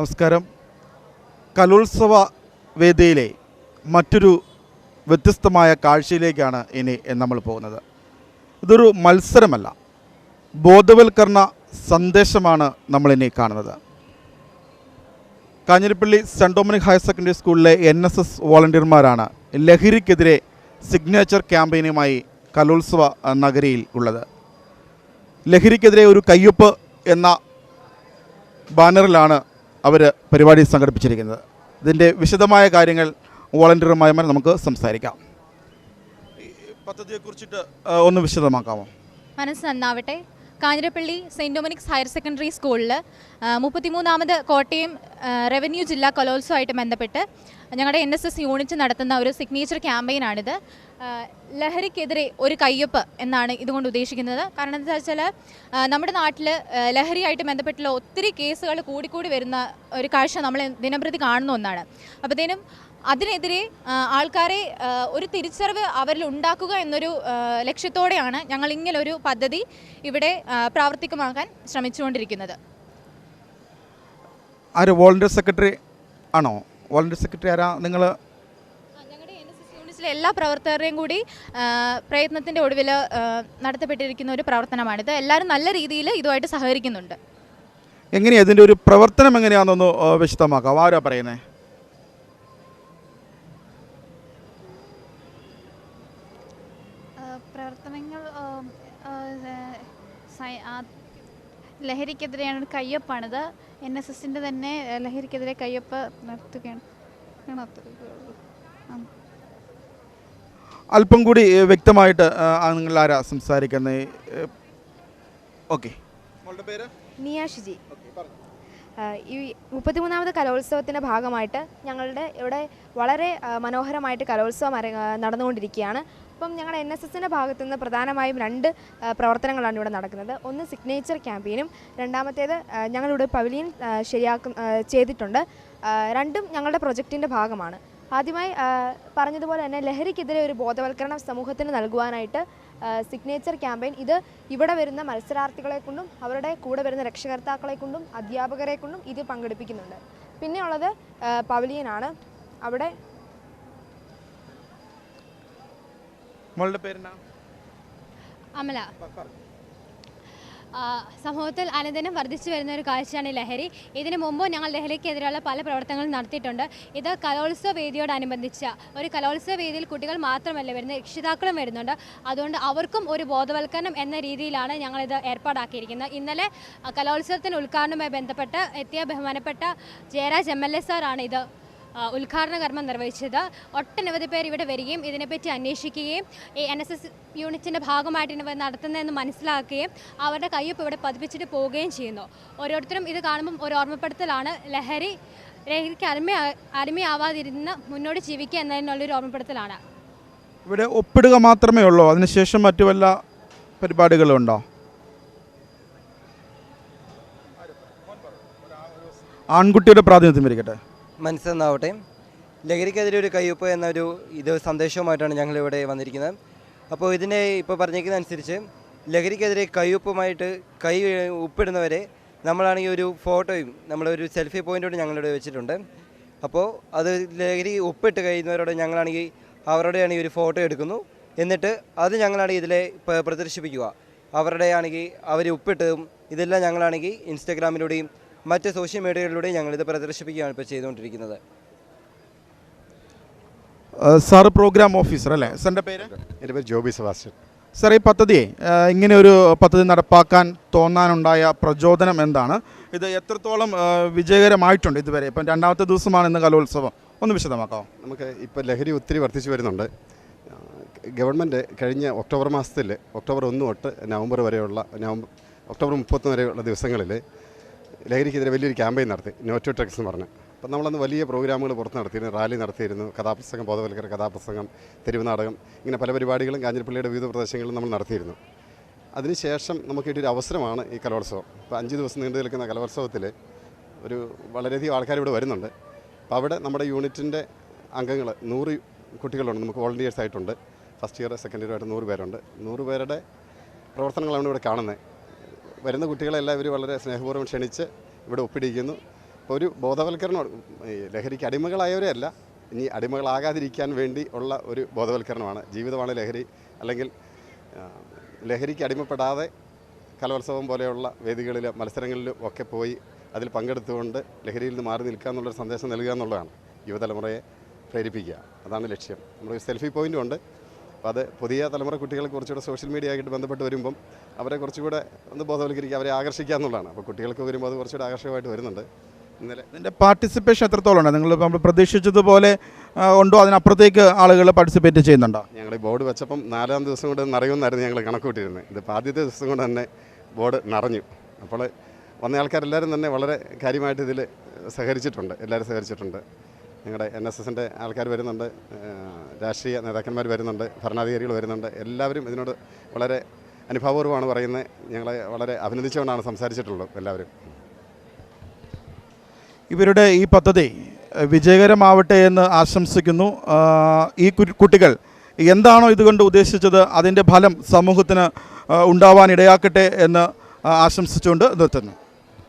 നമസ്കാരം. കലോത്സവ വേദിയിലെ മറ്റൊരു വ്യത്യസ്തമായ കാഴ്ചയിലേക്കാണ് ഇനി നമ്മൾ പോകുന്നത്. ഇതൊരു മത്സരമല്ല ബോധവൽക്കരണ സന്ദേശമാണ് നമ്മളിനി കാണുന്നത്. Kanjirappally Saint Dominic higher secondary സ്കൂളിലെ എൻ എസ് എസ് വോളണ്ടിയർമാരാണ് ലഹരിക്കെതിരെ സിഗ്നേച്ചർ ക്യാമ്പയിനുമായി കലോത്സവ നഗരിയിൽ ഉള്ളത്. ലഹരിക്കെതിരെ ഒരു കയ്യൊപ്പ് എന്ന ബാനറിലാണ് അവർ പരിപാടി സംഘടിപ്പിച്ചിരിക്കുന്നത്. ഇതിന്റെ വിശദമായ കാര്യങ്ങൾ വോളണ്ടിയർമാരുമായി നമുക്ക് സംസാരിക്കാം. പദ്ധതിയെക്കുറിച്ചിട്ട് ഒന്ന് വിശദമാക്കാമോ? മനസ്സ് നന്നാവട്ടെ. Kanjirappally Saint Dominic's higher secondary സ്കൂളിൽ മുപ്പത്തിമൂന്നാമത് കോട്ടയം റവന്യൂ ജില്ലാ കലോത്സവമായിട്ട് ബന്ധപ്പെട്ട് ഞങ്ങളുടെ എൻ എസ് എസ് യൂണിറ്റ് നടത്തുന്ന ഒരു സിഗ്നേച്ചർ ക്യാമ്പയിനാണിത് ലഹരിക്കെതിരെ ഒരു കയ്യൊപ്പ് എന്നാണ് ഇതുകൊണ്ട് ഉദ്ദേശിക്കുന്നത്. കാരണം എന്താ വെച്ചാൽ നമ്മുടെ നാട്ടിൽ ലഹരിയായിട്ട് ബന്ധപ്പെട്ടുള്ള ഒത്തിരി കേസുകൾ കൂടിക്കൂടി വരുന്ന ഒരു കാഴ്ച നമ്മൾ ദിനംപ്രതി കാണുന്ന ഒന്നാണ്. അപ്പോഴത്തേനും അതിനെതിരെ ആൾക്കാരെ ഒരു തിരിച്ചറിവ് അവരിൽ ഉണ്ടാക്കുക എന്നൊരു ലക്ഷ്യത്തോടെയാണ് ഞങ്ങൾ ഇങ്ങനൊരു പദ്ധതി ഇവിടെ പ്രാവർത്തികമാക്കാൻ ശ്രമിച്ചുകൊണ്ടിരിക്കുന്നത്. ആര്? വോളണ്ടിയർ സെക്രട്ടറി ആണോ? വോളണ്ടിയർ സെക്രട്ടറി ആരാ? നിങ്ങൾ എല്ലാ പ്രവർത്തകരുടെയും കൂടി പ്രയത്നത്തിന്റെ പ്രയത്നത്തിന്റെ ഒടുവിൽ നടത്തപ്പെട്ടിരിക്കുന്ന ഒരു പ്രവർത്തനമാണിത് എല്ലാവരും നല്ല രീതിയിൽ ഇതുമായിട്ട് സഹകരിക്കുന്നുണ്ട്. എങ്ങനെയാണ് ഇതിന്റെ ഒരു പ്രവർത്തനം എങ്ങനെയാണെന്നൊന്ന് വിശദമാക്കാം. ആരാ പറയുന്നത് പ്രവർത്തനങ്ങൾ ലഹരിക്കെതിരെയാണ് ഒരു കയ്യൊപ്പാണിത്. എൻ എസ് എസിന്റെ തന്നെ ലഹരിക്കെതിരെ കയ്യൊപ്പ് നടത്തുകയാണ്. അല്പം കൂടി വ്യക്തമായിട്ട് നിങ്ങൾ ആരാ സംസാരിക്കുന്നത് ഓക്കെ. പേര്? നിയ ഷിജി. ആ, ഈ മുപ്പത്തിമൂന്നാമത് കലോത്സവത്തിന്റെ ഭാഗമായിട്ട് ഞങ്ങളുടെ ഇവിടെ വളരെ മനോഹരമായിട്ട് കലോത്സവം നടന്നുകൊണ്ടിരിക്കുകയാണ്. അപ്പം ഞങ്ങളുടെ എൻ എസ് എസിന്റെ ഭാഗത്തു നിന്ന് പ്രധാനമായും രണ്ട് പ്രവർത്തനങ്ങളാണ് ഇവിടെ നടക്കുന്നത്. ഒന്ന് സിഗ്നേച്ചർ ക്യാമ്പയിനും രണ്ടാമത്തേത് ഞങ്ങളിവിടെ പവലിയൻ ശരിയാക്കും ചെയ്തിട്ടുണ്ട്. രണ്ടും ഞങ്ങളുടെ പ്രൊജക്റ്റിന്റെ ഭാഗമാണ്. ആദ്യമായി പറഞ്ഞതുപോലെ തന്നെ ലഹരിക്കെതിരെ ഒരു ബോധവൽക്കരണം സമൂഹത്തിന് നൽകുവാനായിട്ട് സിഗ്നേച്ചർ ക്യാമ്പയിൻ ഇത് ഇവിടെ വരുന്ന മത്സരാർത്ഥികളെ കൊണ്ടും അവരുടെ കൂടെ വരുന്ന രക്ഷകർത്താക്കളെ കൊണ്ടും അധ്യാപകരെ കൊണ്ടും ഇത് പങ്കെടുപ്പിക്കുന്നുണ്ട്. പിന്നെയുള്ളത് പവലിയനാണ്. അവിടെ മോളുടെ പേരെന്നാ? അമല. സമൂഹത്തിൽ അനുദിനം വർദ്ധിച്ചു വരുന്ന ഒരു കാഴ്ചയാണ് ലഹരി. ഇതിനു മുമ്പ് ഞങ്ങൾ ലഹരിക്കെതിരെയുള്ള പല പ്രവർത്തനങ്ങളും നടത്തിയിട്ടുണ്ട്. ഇത് കലോത്സവ വേദിയോടനുബന്ധിച്ച ഒരു കലോത്സവ വേദിയിൽ കുട്ടികൾ മാത്രമല്ല വരുന്നത് രക്ഷിതാക്കളും വരുന്നുണ്ട്. അതുകൊണ്ട് അവർക്കും ഒരു ബോധവൽക്കരണം എന്ന രീതിയിലാണ് ഞങ്ങളിത് ഏർപ്പാടാക്കിയിരിക്കുന്നത്. ഇന്നലെ കലോത്സവത്തിന് ഉദ്ഘാടനവുമായി ബന്ധപ്പെട്ട് എത്തിയ ബഹുമാനപ്പെട്ട ജയരാജ് എം എൽ എ സാറാണ് ഇത് ഉദ്ഘാടന കർമ്മം നിർവഹിച്ചത്. ഒട്ടനവധി പേർ ഇവിടെ വരികയും ഇതിനെപ്പറ്റി അന്വേഷിക്കുകയും ഈ എൻ എസ് എസ് യൂണിറ്റിന്റെ ഭാഗമായിട്ട് നടത്തുന്നതെന്ന് മനസ്സിലാക്കുകയും അവരുടെ കയ്യൊപ്പ് ഇവിടെ പതിപ്പിച്ചിട്ട് പോവുകയും ചെയ്യുന്നു. ഓരോരുത്തരും ഇത് കാണുമ്പം ഒരു ഓർമ്മപ്പെടുത്തലാണ്. ലഹരി ലഹരിക്ക് അടിമ അടിമയാവാതിരുന്ന് മുന്നോട്ട് ജീവിക്കുക എന്നതിനുള്ളൊരു ഓർമ്മപ്പെടുത്തലാണ്. ഇവിടെ ഒപ്പിടുക മാത്രമേ ഉള്ളൂ. അതിനുശേഷം മറ്റു വല്ല പരിപാടികളും ഉണ്ടോ? ആൺകുട്ടിയുടെ പ്രാതിനിധ്യം ഇരിക്കട്ടെ. മനസ്സെന്നാവട്ടെ. ലഹരിക്കെതിരെ ഒരു കയ്യൊപ്പ് എന്നൊരു ഇത് സന്ദേശവുമായിട്ടാണ് ഞങ്ങൾ ഇവിടെ വന്നിരിക്കുന്നത്. അപ്പോൾ ഇതിനെ ഇപ്പോൾ പറഞ്ഞിരിക്കുന്ന അനുസരിച്ച് ലഹരിക്കെതിരെ കയ്യൊപ്പുമായിട്ട് കൈ ഉപ്പിടുന്നവരെ നമ്മളാണെങ്കിൽ ഒരു ഫോട്ടോയും നമ്മളൊരു സെൽഫി പോയിന്റോട് ഞങ്ങളിവിടെ വെച്ചിട്ടുണ്ട്. അപ്പോൾ അത് ലഹരി ഉപ്പിട്ട് കഴിയുന്നവരോട് ഞങ്ങളാണെങ്കിൽ അവരുടെയാണെങ്കിൽ ഒരു ഫോട്ടോ എടുക്കുന്നു. എന്നിട്ട് അത് ഞങ്ങളാണെങ്കിൽ ഇതിലെ പ്രദർശിപ്പിക്കുക. അവരുടെ ആണെങ്കിൽ അവർ ഉപ്പിട്ടതും ഇതെല്ലാം ഞങ്ങളാണെങ്കിൽ ഇൻസ്റ്റാഗ്രാമിലൂടെയും മറ്റ് സോഷ്യൽ മീഡിയകളിലൂടെ ഞങ്ങളിത് പ്രദർശിപ്പിക്കുകയാണ് ഇപ്പോൾ ചെയ്തുകൊണ്ടിരിക്കുന്നത്. സാറ് പ്രോഗ്രാം ഓഫീസർ അല്ലേ? സാറിന്റെ പേര്? എന്റെ പേര് ജോബി സെബാസ്റ്റ്യൻ. സാർ ഈ പദ്ധതിയെ ഇങ്ങനെ ഒരു പദ്ധതി നടപ്പാക്കാൻ തോന്നാനുണ്ടായ പ്രചോദനം എന്താണ്? ഇത് എത്രത്തോളം വിജയകരമായിട്ടുണ്ട് ഇതുവരെ? ഇപ്പം രണ്ടാമത്തെ ദിവസമാണ് ഇന്ന് കലോത്സവം. ഒന്ന് വിശദമാക്കാം നമുക്ക് ഇപ്പോൾ ലഹരി ഒത്തിരി വർദ്ധിച്ചു വരുന്നുണ്ട്. ഗവൺമെന്റ് കഴിഞ്ഞ ഒക്ടോബർ മാസത്തിൽ ഒക്ടോബർ ഒന്ന് തൊട്ട് നവംബർ വരെയുള്ള നവംബർ ഒക്ടോബർ മുപ്പത്തൊന്ന് വരെയുള്ള ദിവസങ്ങളിൽ ലഹരിക്കെതിരെ വലിയൊരു ക്യാമ്പയിൻ നടത്തി നോറ്റോ ട്രക്സ് എന്ന് പറഞ്ഞ്. അപ്പം നമ്മളന്ന് വലിയ പ്രോഗ്രാമുകൾ പുറത്ത് നടത്തിയിരുന്നു റാലി നടത്തിയിരുന്നു കഥാപ്രസംഗം ബോധവൽക്കര കഥാപ്രസംഗം തെരുവ് നാടകം ഇങ്ങനെ പല പരിപാടികളും കാഞ്ഞിരപ്പള്ളിയുടെ വിവിധ പ്രദേശങ്ങളിലും നമ്മൾ നടത്തിയിരുന്നു. അതിനുശേഷം നമുക്ക് കിട്ടിയൊരു അവസരമാണ് ഈ കലോത്സവം. ഇപ്പോൾ അഞ്ച് ദിവസം നീണ്ടു നിൽക്കുന്ന കലോത്സവത്തിൽ ഒരു വളരെയധികം ആൾക്കാർ ഇവിടെ വരുന്നുണ്ട്. അപ്പോൾ അവിടെ നമ്മുടെ യൂണിറ്റിന്റെ അംഗങ്ങൾ നൂറ് കുട്ടികളുണ്ട് നമുക്ക് വോളണ്ടിയേഴ്സ് ആയിട്ടുണ്ട് ഫസ്റ്റ് ഇയർ സെക്കൻഡ് ഇയർ ആയിട്ട് നൂറ് പേരുണ്ട്. നൂറ് പേരുടെ പ്രവർത്തനങ്ങളാണ് ഇവിടെ കാണുന്നത്. വരുന്ന കുട്ടികളെല്ലാം ഇവർ വളരെ സ്നേഹപൂർവം ക്ഷണിച്ച് ഇവിടെ ഒപ്പിടിക്കുന്നു. ഒരു ബോധവൽക്കരണം ഈ ലഹരിക്ക് അടിമകളായവരെ അല്ല ഇനി അടിമകളാകാതിരിക്കാൻ വേണ്ടി ഉള്ള ഒരു ബോധവൽക്കരണമാണ്. ജീവിതമാണ് ലഹരി. അല്ലെങ്കിൽ ലഹരിക്ക് അടിമപ്പെടാതെ കലോത്സവം പോലെയുള്ള വേദികളിലും മത്സരങ്ങളിലും ഒക്കെ പോയി അതിൽ പങ്കെടുത്തുകൊണ്ട് ലഹരിയിൽ നിന്ന് മാറി നിൽക്കുക എന്നുള്ളൊരു സന്ദേശം നൽകുക എന്നുള്ളതാണ് യുവതലമുറയെ പ്രേരിപ്പിക്കുക. അതാണ് ലക്ഷ്യം. നമ്മുടെ സെൽഫി പോയിന്റും ഉണ്ട്. അപ്പോൾ അത് പുതിയ തലമുറ കുട്ടികളെ കുറച്ചുകൂടെ സോഷ്യൽ മീഡിയ ആയിട്ട് ബന്ധപ്പെട്ട് വരുമ്പം അവരെ കുറച്ചുകൂടെ ഒന്ന് ബോധവൽക്കരിക്കുക അവരെ ആകർഷിക്കുക എന്നുള്ളതാണ്. അപ്പോൾ കുട്ടികൾക്ക് വരുമ്പോൾ അത് കുറച്ചുകൂടെ ആകർഷകമായിട്ട് വരുന്നുണ്ട്. ഇന്നലെ ഇതിന്റെ പാർട്ടിസിപ്പേഷൻ എത്രത്തോളം ഉണ്ട്? നിങ്ങൾ നമ്മൾ പ്രതീക്ഷിച്ചതുപോലെ ഉണ്ടോ? അതിനപ്പുറത്തേക്ക് ആളുകൾ പാർട്ടിസിപ്പേറ്റ് ചെയ്യുന്നുണ്ടോ? ഞങ്ങൾ ഈ ബോർഡ് വെച്ചപ്പം നാലാം ദിവസം കൊണ്ട് നിറയുമെന്നായിരുന്നു ഞങ്ങൾ കണക്കൂട്ടിയിരുന്നത്. ഇതിപ്പോൾ ആദ്യത്തെ ദിവസം കൊണ്ട് തന്നെ ബോർഡ് നിറഞ്ഞു. അപ്പോൾ വന്ന ആൾക്കാരെല്ലാവരും തന്നെ വളരെ കാര്യമായിട്ട് ഇതിൽ സഹകരിച്ചിട്ടുണ്ട്. എല്ലാവരും സഹകരിച്ചിട്ടുണ്ട്. ഞങ്ങളുടെ എൻ എസ് എസിന്റെ ആൾക്കാർ വരുന്നുണ്ട് രാഷ്ട്രീയ നേതാക്കന്മാർ വരുന്നുണ്ട് ഭരണാധികാരികൾ വരുന്നുണ്ട്. എല്ലാവരും ഇതിനോട് വളരെ അനുഭാവപൂർവമാണ് പറയുന്നത്. ഞങ്ങളെ വളരെ അഭിനന്ദിച്ചുകൊണ്ടാണ് സംസാരിച്ചിട്ടുള്ളത് എല്ലാവരും. ഇവരുടെ ഈ പദ്ധതി വിജയകരമാവട്ടെ എന്ന് ആശംസിക്കുന്നു. ഈ കുട്ടികൾ എന്താണോ ഇതുകൊണ്ട് ഉദ്ദേശിച്ചത് അതിന്റെ ഫലം സമൂഹത്തിന് ഉണ്ടാവാൻ ഇടയാക്കട്ടെ എന്ന് ആശംസിച്ചുകൊണ്ട് നിർത്തുന്നു.